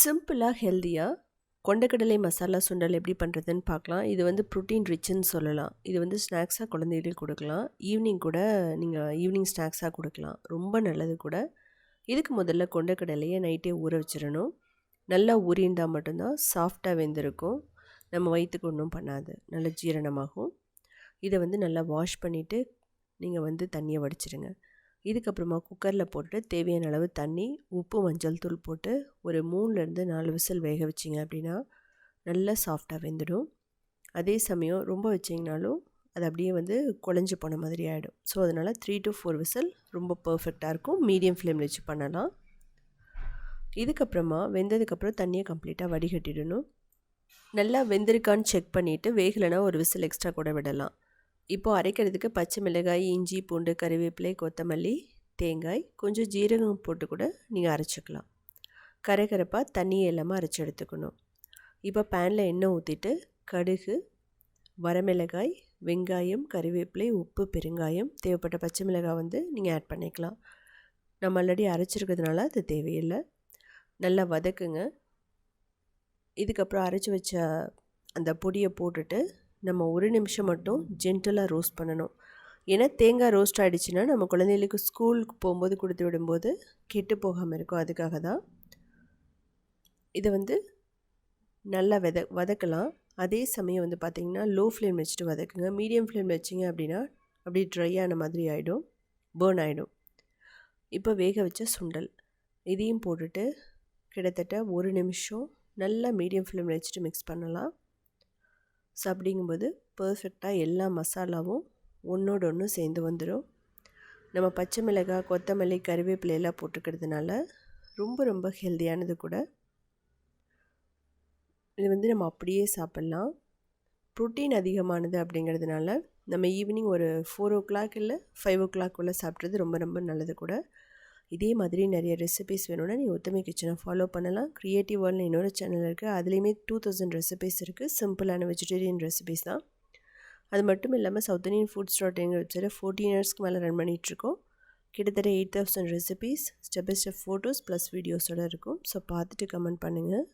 சிம்பிளாக ஹெல்த்தியாக கொண்டக்கடலை மசாலா சுண்டல் எப்படி பண்ணுறதுன்னு பார்க்கலாம். இது வந்து ப்ரோட்டீன் ரிச்சுன்னு சொல்லலாம். இது வந்து ஸ்நாக்ஸாக குழந்தைகளுக்கு கொடுக்கலாம். ஈவினிங் கூட நீங்கள் ஈவினிங் ஸ்நாக்ஸாக கொடுக்கலாம். ரொம்ப நல்லது கூட. இதுக்கு முதல்ல கொண்டக்கடலையை நைட்டே ஊற வச்சிடணும். நல்லா ஊறிந்தால் மட்டும்தான் சாஃப்டாக வெந்திருக்கும். நம்ம வயிற்றுக்கு ஒன்றும் பண்ணாது. நல்ல ஜீரணமாகும். இதை வந்து நல்லா வாஷ் பண்ணிவிட்டு நீங்கள் வந்து தண்ணியை வடிச்சிடுங்க இதுக்கப்புறமா குக்கரில் போட்டுட்டு தேவையான அளவு தண்ணி உப்பு மஞ்சள் தூள் போட்டு ஒரு மூணுலேருந்து நாலு விசில் வேக வச்சிங்க அப்படின்னா நல்லா சாஃப்டாக வெந்துடும். அதே சமயம் ரொம்ப வச்சிங்கனாலும் அது அப்படியே வந்து குழஞ்சி போன மாதிரி ஆகிடும் ஸோ அதனால் த்ரீ டு ஃபோர் விசில் ரொம்ப பர்ஃபெக்டாக இருக்கும். மீடியம் ஃப்ளேமில் வச்சு பண்ணலாம். இதுக்கப்புறமா வெந்ததுக்கப்புறம் தண்ணியை கம்ப்ளீட்டாக வடிகட்டிடணும். நல்லா வெந்திருக்கான்னு செக் பண்ணிவிட்டு வேகலைன்னா ஒரு விசில் எக்ஸ்ட்ரா கூட விடலாம். இப்போது அரைக்கிறதுக்கு பச்சை மிளகாய் இஞ்சி பூண்டு கறிவேப்பிலை கொத்தமல்லி தேங்காய் கொஞ்சம் ஜீரகம் போட்டு கூட நீங்கள் அரைச்சிக்கலாம். கரைக்கரைப்பாக தண்ணியை இல்லாமல் அரைச்சி எடுத்துக்கணும். இப்போ பேனில் எண்ணெய் ஊற்றிட்டு கடுகு வரமிளகாய் வெங்காயம் கறிவேப்பிலை உப்பு பெருங்காயம் தேவைப்பட்ட பச்சை மிளகாய் வந்து நீங்கள் ஆட் பண்ணிக்கலாம். நம்ம ஆல்ரெடி அரைச்சிருக்கிறதுனால அது தேவையில்லை. நல்லா வதக்குங்க. இதுக்கப்புறம் அரைச்சி வச்ச அந்த பொடியை போட்டுட்டு நம்ம ஒரு நிமிஷம் மட்டும் ஜென்டலாக ரோஸ்ட் பண்ணணும். ஏன்னா தேங்காய் ரோஸ்ட் ஆகிடுச்சுன்னா நம்ம குழந்தைகளுக்கு ஸ்கூலுக்கு போகும்போது கொடுத்து விடும்போது கெட்டு போகாமல் இருக்கும். அதுக்காக தான் இதை வந்து நல்லா வெத வதக்கலாம். அதே சமயம் வந்து பார்த்திங்கன்னா லோ ஃப்ளேம் வச்சுட்டு வதக்குங்க. மீடியம் ஃப்ளேம் வச்சிங்க அப்படின்னா அப்படி ட்ரை ஆன மாதிரி ஆகிடும் பேர்ன் ஆகிடும் இப்போ வேக வச்ச சுண்டல். இதையும் போட்டுட்டு கிட்டத்தட்ட ஒரு நிமிஷம் நல்லா மீடியம் ஃப்ளேமில் வச்சுட்டு மிக்ஸ் பண்ணலாம். ஸோ அப்படிங்கும்போது பர்ஃபெக்டாக எல்லா மசாலாவும் ஒன்றோட ஒன்று சேர்ந்து வந்துடும் நம்ம பச்சை மிளகாய் கொத்தமல்லி கருவேப்பிலை எல்லாம் போட்டுக்கிறதுனால ரொம்ப ரொம்ப ஹெல்த்தியானது கூட இது வந்து நம்ம அப்படியே சாப்பிட்லாம். ப்ரோட்டீன் அதிகமானது அப்படிங்கிறதுனால நம்ம ஈவினிங் ஒரு ஃபோர் ஓ கிளாக் இல்லை ஃபைவ் ஓ கிளாக்குள்ளே சாப்பிட்றது ரொம்ப ரொம்ப நல்லது கூட. இதே மாதிரி நிறைய ரெசிபிஸ் வேணும்னா நீங்கள் ஒத்துமை கிச்சனை ஃபாலோ பண்ணலாம். க்ரியேட்டிவ் வேர்ல்டில் இன்னொரு சேனல் இருக்குது அதுலேயுமே டூ தௌசண்ட் ரெசிபிஸ் இருக்குது சிம்பிளான வெஜிடேரியன் ரெசிபிஸ் தான். அது மட்டும் இல்லாமல் சவுத் இந்தியன் ஃபுட்ஸ் டாட் எங்கள் வெப்சைட்டை ஃபோர்டீன் இயர்ஸ்க்கு மேலே ரன் பண்ணிகிட்ருக்கோம் கிட்டத்தட்ட eight thousand recipes step by step photos plus வீடியோஸோடு இருக்கும். ஸோ பார்த்துட்டு கமெண்ட் பண்ணுங்கள்